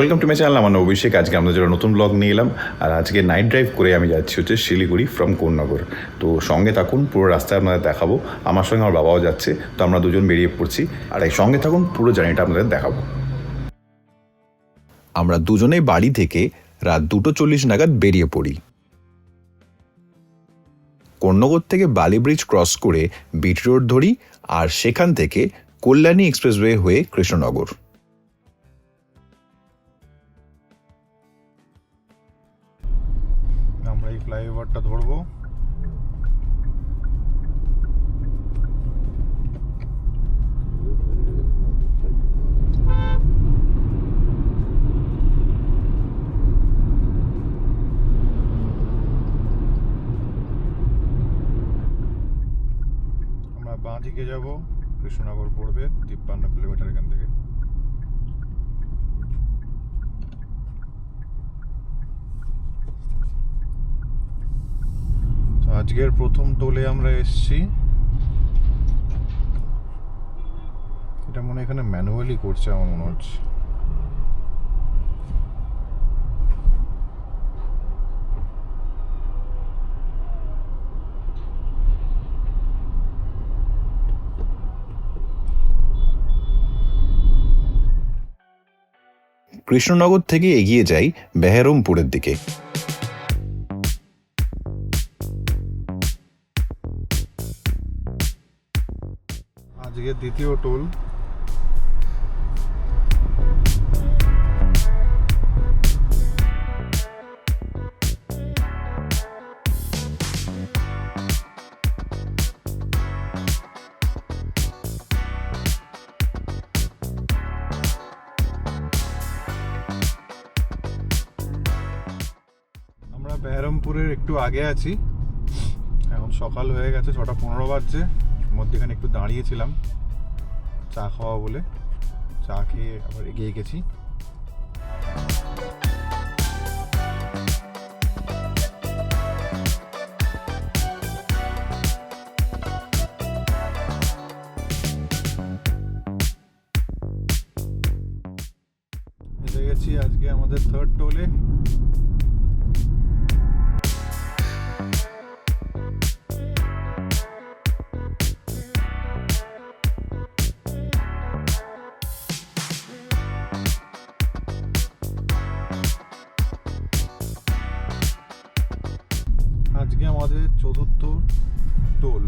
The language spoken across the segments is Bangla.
ওয়েলকাম টু মাই চ্যানেল আমার অভিষেক। আজকে আমরা জন্য নতুন ব্লগ নিয়ে এলাম, আর আজকে নাইট ড্রাইভ করে আমি যাচ্ছি হচ্ছে শিলিগুড়ি ফ্রম কোন্নগর তো সঙ্গে থাকুন, পুরো রাস্তায় আপনাদের দেখাবো। আমার সঙ্গে আমার বাবাও যাচ্ছে, তো আমরা দুজন বেরিয়ে পড়ছি। আর এই সঙ্গে থাকুন, পুরো জার্নিটা আপনাদের দেখাবো। আমরা দুজনেই বাড়ি থেকে রাত দুটো চল্লিশ নাগাদ বেরিয়ে পড়ি। কর্ণগর থেকে বালি ব্রিজ ক্রস করে বিট রোড ধরি, আর সেখান থেকে কল্যাণী এক্সপ্রেসওয়ে হয়ে কৃষ্ণনগর। আমরা এই ফ্লাইওভারটা ধরবো আমরা বাঁ দিকে যাব কৃষ্ণনগর পড়বে তিপ্পান্ন কিলোমিটার এখান থেকে আজকের প্রথম টোলে আমরা এসছি। এটা মনে এখানে ম্যানুয়ালি করছে আমার মনে হচ্ছে। কৃষ্ণনগর থেকে এগিয়ে যাই বেহেরমপুরের দিকে। আজকের দ্বিতীয় টোল আমরা বেহরমপুরের একটু আগে আছি। এখন সকাল হয়ে গেছে, ছটা পনেরো বাজছে। মধ্যেখানে একটু দাঁড়িয়েছিলাম, চা খাওয়া বলে। চা খেয়ে আবার এগিয়ে গেছি। এসে গেছি আজকে আমাদের থার্ড টোলে টোল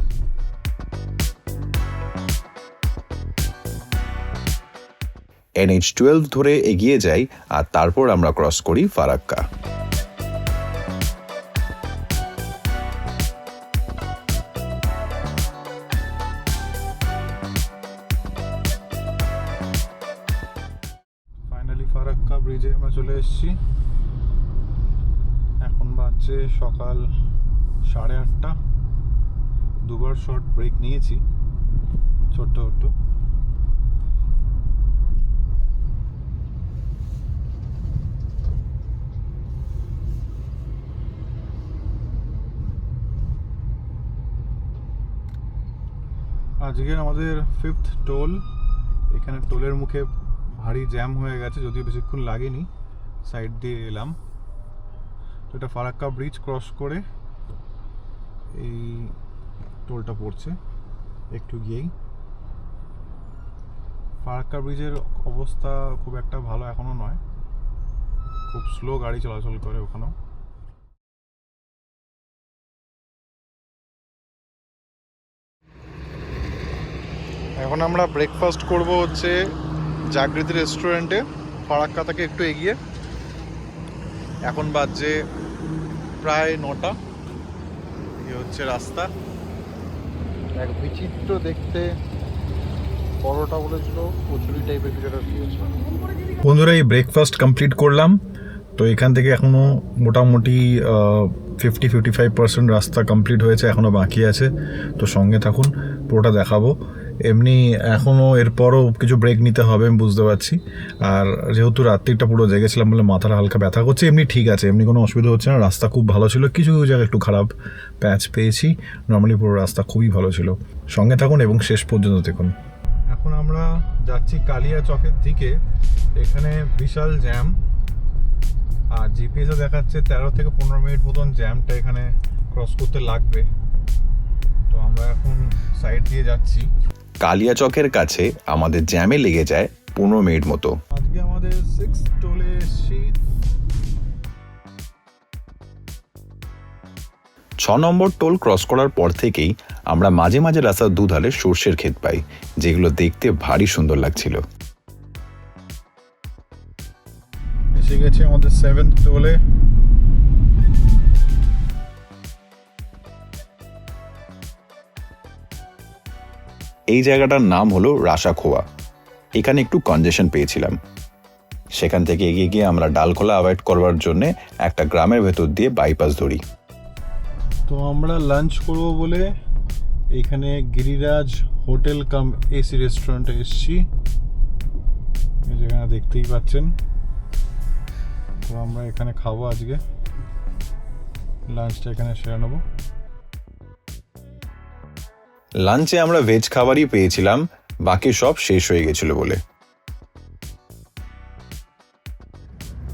এনএইচ টুয়েলভ ধরে এগিয়ে যাই আর তারপর আমরা ক্রস করি ফারাক্কা। ফাইনালি ফারাক্কা ব্রিজে আমরা চলে এসেছি। এখন বাজছে সকাল সাড়ে আটটা। দুবার শর্ট ব্রেক নিয়েছি, ছোট্ট ছোট্ট আজকে আমাদের ফিফথ টোল এখানে টোলের মুখে ভারী জ্যাম হয়ে গেছে, যদিও বেশিক্ষণ লাগেনি সাইড দিয়ে এলাম। তো এটা ফারাক্কা ব্রিজ ক্রস করে এই টোলটা পড়ছে, একটু গিয়েই। ফারাক্কা ব্রিজের অবস্থা খুব একটা ভালো এখনও নয়। খুব স্লো গাড়ি চলাচল করে ওখানেও। এখন আমরা ব্রেকফাস্ট করব হচ্ছে জাগৃতি রেস্টুরেন্টে ফারাক্কা থেকে একটু এগিয়ে। এখন বাজছে প্রায় নটা। এই হচ্ছে রাস্তা। এক বিচিত্র দেখতে পরোটা বলেছিল, কচুরি টাইপের কিছু একটা দিয়েছিল বন্ধুরা, এই ব্রেকফাস্ট কমপ্লিট করলাম। তো এখান থেকে এখনও মোটামুটি ফিফটি ফিফটি ফাইভ পার্সেন্ট রাস্তা কমপ্লিট হয়েছে এখনও বাকি আছে। তো সঙ্গে থাকুন, পুরোটা দেখাবো। এমনি এখনও এরপরও কিছু ব্রেক নিতে হবে, আমি বুঝতে পারছি। আর যেহেতু রাত্রিটা পুরো জেগেছিলাম বলে মাথাটা হালকা ব্যথা করছে, এমনি ঠিক আছে, এমনি কোনো অসুবিধা হচ্ছে না। রাস্তা খুব ভালো ছিল, কিছু কিছু জায়গায় একটু খারাপ প্যাচ পেয়েছি। নর্মালি পুরো রাস্তা খুবই ভালো ছিল। সঙ্গে থাকুন এবং শেষ পর্যন্ত দেখুন। এখন আমরা যাচ্ছি কালিয়া চকের দিকে। এখানে বিশাল জ্যাম আর জিপিএসে দেখাচ্ছে তেরো থেকে পনেরো মিনিট মতন জ্যামটা এখানে ক্রস করতে লাগবে। তো আমরা এখন সাইড দিয়ে যাচ্ছি। কালিয়াচকের কাছে আমাদের জ্যামে লেগে যায় পনেরো মিনিট মতো। আজকে আমাদের সিক্স টোলে এসছি। ছ নম্বর টোল ক্রস করার পর থেকেই আমরা মাঝে মাঝে রাস্তার দুধারে সর্ষের ক্ষেত পাই যেগুলো দেখতে ভারী সুন্দর লাগছিল। এসে গেছে আমাদের সেভেন্থ টোলে এই জায়গাটার নাম হলো রাসাখোয়া। এখানে একটু কনজেশন পেয়েছিলাম। সেখান থেকে এগিয়ে গিয়ে আমরা ডালখোলা অ্যাভয়েড করবার জন্য একটা গ্রামের ভেতর দিয়ে বাইপাস ধরি। তো আমরা লাঞ্চ করব বলে এখানে গিরিরাজ হোটেল কাম এসি রেস্টুরেন্টে এসেছি। যেখানে দেখতেই পাচ্ছেন। তো আমরা এখানে খাব আজকে। লাঞ্চটা এখানে সেরে নেব। লাঞ্চে আমরা ভেজ খাবারই পেয়েছিলাম, বাকি সব শেষ হয়ে গেছিল বলে।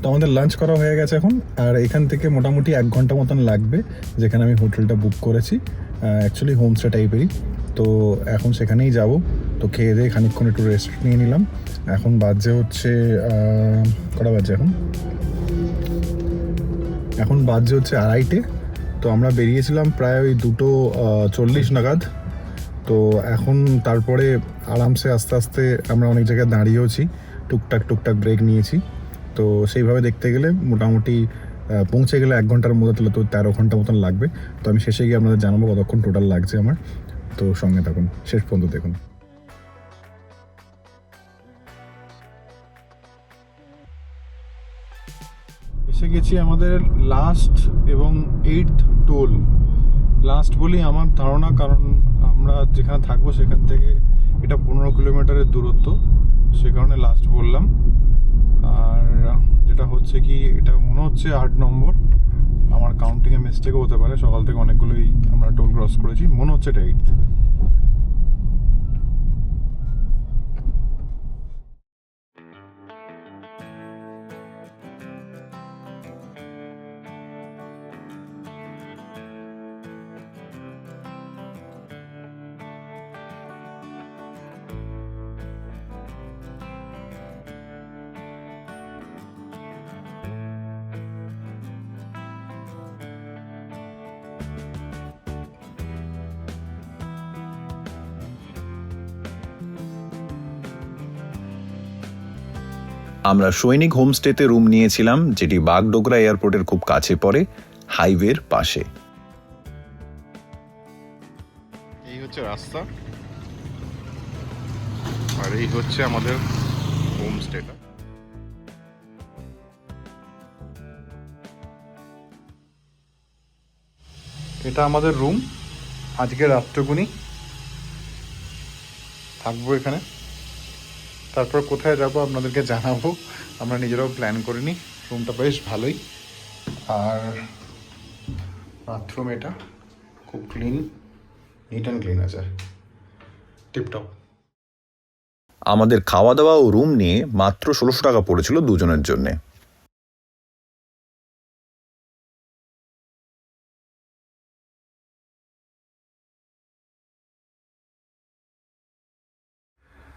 তো আমাদের লাঞ্চ করা হয়ে গেছে এখন, আর এখান থেকে মোটামুটি এক ঘণ্টা মতন লাগবে, যেখানে আমি হোটেলটা বুক করেছি অ্যাকচুয়ালি হোমস্টে টাইপেরই তো এখন সেখানেই যাব, তো খেয়ে দিয়ে খানিকক্ষণ একটু রেস্ট নিয়ে নিলাম। এখন বাজে হচ্ছে কটা বাজে এখন? এখন বাজে হচ্ছে আড়াইটে, তো আমরা বেরিয়েছিলাম প্রায় ওই দুটো চল্লিশ নাগাদ। তো এখন তারপরে আরামসে আস্তে আস্তে আমরা অনেক জায়গায় দাঁড়িয়েওছি। টুকটাক টুকটাক ব্রেক নিয়েছি। তো সেইভাবে দেখতে গেলে মোটামুটি পৌঁছে গেলে এক ঘণ্টার মধ্যে তাহলে তো তেরো ঘণ্টা মতন লাগবে। তো আমি শেষে গিয়ে আপনাদের জানাব কতক্ষণ টোটাল লাগছে আমার। তো সঙ্গে থাকুন। শেষ পর্যন্ত দেখুন। এসে গেছি আমাদের লাস্ট এবং এইট টোল লাস্ট বলেই আমার ধারণা, কারণ আমরা যেখানে থাকব সেখান থেকে এটা পনেরো কিলোমিটারের দূরত্ব সে কারণে লাস্ট বললাম। আর যেটা হচ্ছে কি, এটা মনে হচ্ছে আট নম্বর। আমার কাউন্টিংয়ে মিস্টেকও হতে পারে, সকাল থেকে অনেকগুলোই আমরা টোল ক্রস করেছি, মনে হচ্ছে এটা এইট আমরা সৈনিক হোমস্টেতে রুম নিয়েছিলাম, যেটি বাগডোগরা এয়ারপোর্টের খুব কাছে পড়ে, হাইওয়ের পাশে। এই হচ্ছে রাস্তা। আর এই হচ্ছে আমাদের হোমস্টেটা। এটা আমাদের রুম। আজকে রাত্রগুনি থাকব এখানে। তারপর কোথায় যাব আপনাদেরকে জানাব। আমরা নিজেরাও প্ল্যান করিনি রুমটা বেশ ভালোই। আর বাথরুম এটা খুব ক্লিন নিট অ্যান্ড ক্লিন আছে। টিপটপ আমাদের খাওয়া দাওয়া ও রুম নিয়ে মাত্র ষোলোশো টাকা পড়েছিল দুজনের জন্যে।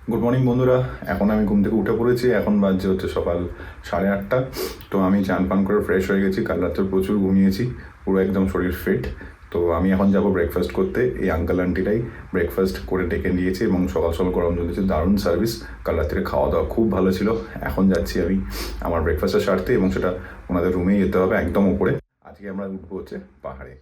গুড মর্নিং বন্ধুরা। এখন আমি ঘুম থেকে উঠে পড়েছি। এখন বাজছে হচ্ছে সকাল সাড়ে আটটা। তো আমি চান পান করে ফ্রেশ হয়ে গেছি। কাল রাত্রে প্রচুর ঘুমিয়েছি। পুরো একদম শরীর ফিট তো আমি এখন যাব ব্রেকফাস্ট করতে। এই আঙ্কাল আন্টিটাই ব্রেকফাস্ট করে ডেকে নিয়েছে এবং সকাল সকাল গরম জল দারুণ সার্ভিস কাল রাত্রে খাওয়া দাওয়া খুব ভালো ছিল। এখন যাচ্ছি আমি আমার ব্রেকফাস্টটা সারতে এবং সেটা ওনাদের রুমেই যেতে হবে একদম উপরে। আজকে আমরা উঠবো হচ্ছে পাহাড়ে।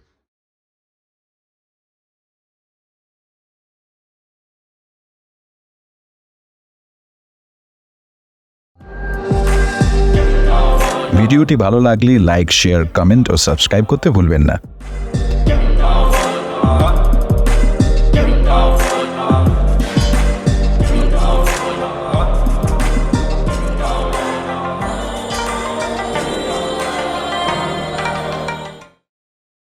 ভিডিওটি ভালো লাগলে লাইক শেয়ার কমেন্ট ও সাবস্ক্রাইব করতে ভুলবেন না।